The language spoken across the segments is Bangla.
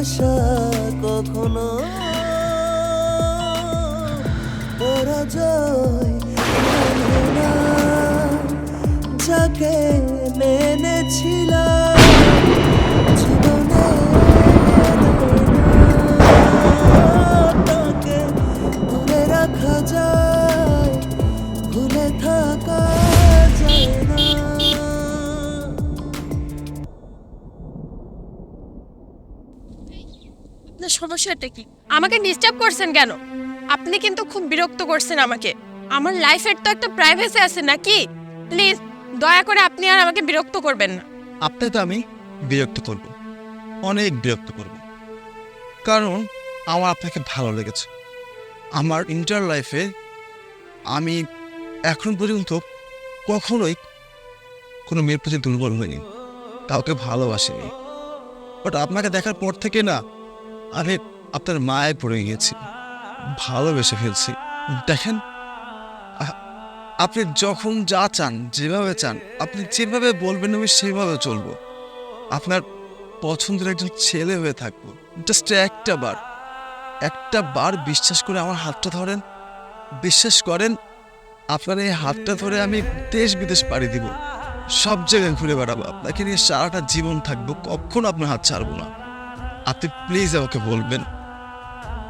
আশা কখনো পরাজয় যাকে মেনেছিলাম সমস্যাটা কি? আমাকে ডিস্টার্ব করছেন কেন? আপনি কিন্তু খুব বিরক্ত করছেন আমাকে। আমার লাইফের তো একটা প্রাইভেসি আছে নাকি? প্লিজ দয়া করে আপনি আর আমাকে বিরক্ত করবেন না। আপনি তো আমি বিরক্ত করব। অনেক বিরক্ত করব। কারণ আমার আপনাকে ভালো লেগেছে। আমার ইন্টার লাইফে আমি এখন পর্যন্ত কখনোই কোনো মেয়ের প্রতি দুর্বল হইনি। কাউকে ভালোবাসিনি। বাট আপনাকে দেখার পর থেকে না আমি আপনার মায়ে পড়ে গিয়েছি, ভালোবেসে ফেলছি। দেখেন আপনি যখন যা চান, যেভাবে চান, আপনি যেভাবে বলবেন আমি সেভাবে চলবো। আপনার পছন্দের একজন ছেলে হয়ে থাকব। জাস্ট একটা বার একটা বার বিশ্বাস করে আমার হাতটা ধরেন, বিশ্বাস করেন, আপনার এই হাতটা ধরে আমি দেশ বিদেশ পাড়ি দিব। সব জায়গায় ঘুরে বেড়াবো। আপনাকে নিয়ে সারাটা জীবন থাকব। কখনো আপনার হাত ছাড়বো না। আপনি প্লিজ আমাকে বলবেন,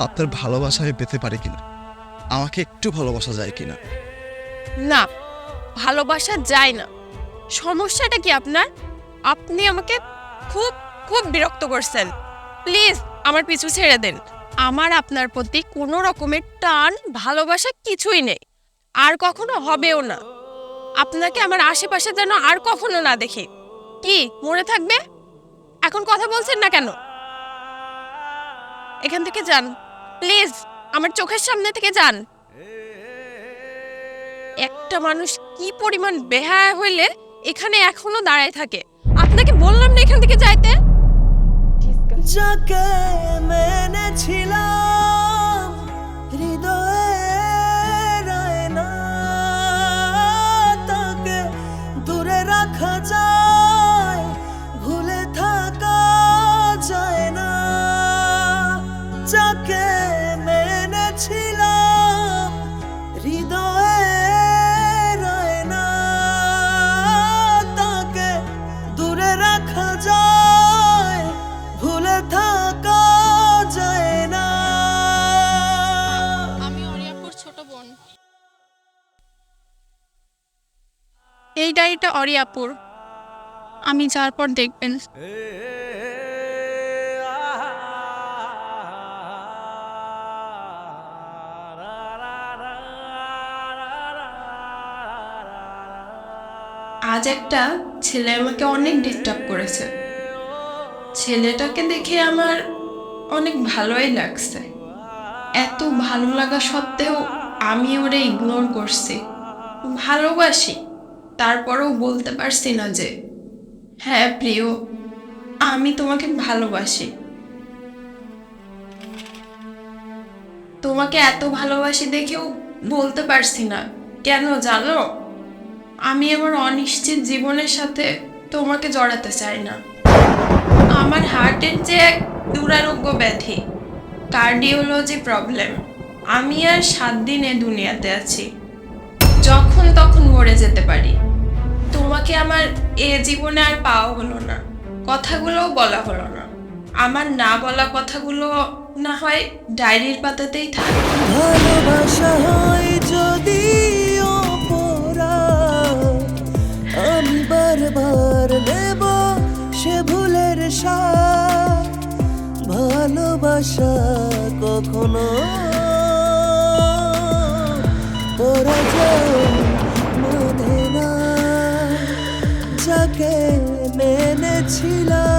আপনার ভালোবাসা আমি পেতে পারি কিনা? আমাকে একটু ভালোবাসা যায় কিনা? না, ভালোবাসা যায় না। সমস্যাটা কি আপনার? আপনি আমাকে খুব খুব বিরক্ত করছেন। প্লিজ আমার পিছু ছেড়ে দেন। আমার আপনার প্রতি কোনো রকমের টান, ভালোবাসা কিছুই নেই। আর কখনো হবেও না। আপনাকে আমার আশেপাশে যেন আর কখনো না দেখি। কি মনে থাকবে? এখন কথা বলছেন না কেন? এখান থেকে যান। প্লিজ, আমার চোখের সামনে থেকে যান। একটা মানুষ কি পরিমাণ বেহায়া হইলে এখানে এখনও দাঁড়ায় থাকে। আপনাকে বললাম না এখান থেকে যাইতে। যাকে মেনেছিলাম মেনেছিলাম তাকে দূরে রাখা যায় ভুলে থাকা যায় না। আমি অরিয়াপুর ছোট বোন। এই ডায়েরিটা অরিয়াপুর। আমি যাওয়ার পর দেখবেন। আজ একটা ছেলে আমাকে অনেক ডিস্টার্ব করেছে। ছেলেটাকে দেখে আমার অনেক ভালোই লাগছে। এত ভালো লাগা সত্ত্বেও আমি ওরে ইগনোর করছি। ভালোবাসি, তারপরেও বলতে পারছি না যে হ্যাঁ প্রিয়, আমি তোমাকে ভালোবাসি। তোমাকে এত ভালোবাসি দেখেও বলতে পারছি না। কেন জানো? আমি আমার অনিশ্চিত জীবনের সাথে তোমাকে জড়াতে চাই না। আমার হার্টের যে এক দুরারোগ্য ব্যাধি কার্ডিওলজি প্রবলেম আমি আর সাত দিনে দুনিয়াতে আছি। যখন তখন মরে যেতে পারি। তোমাকে আমার এ জীবনে আর পাওয়া হলো না। কথাগুলোও বলা হলো না। আমার না বলা কথাগুলো না হয় ডায়েরির পাতাতেই থাকে। ভালোবাসা ভুলের ভালোবাসা কখনো তোরা যাও মানে না। যাকে মেনেছিলাম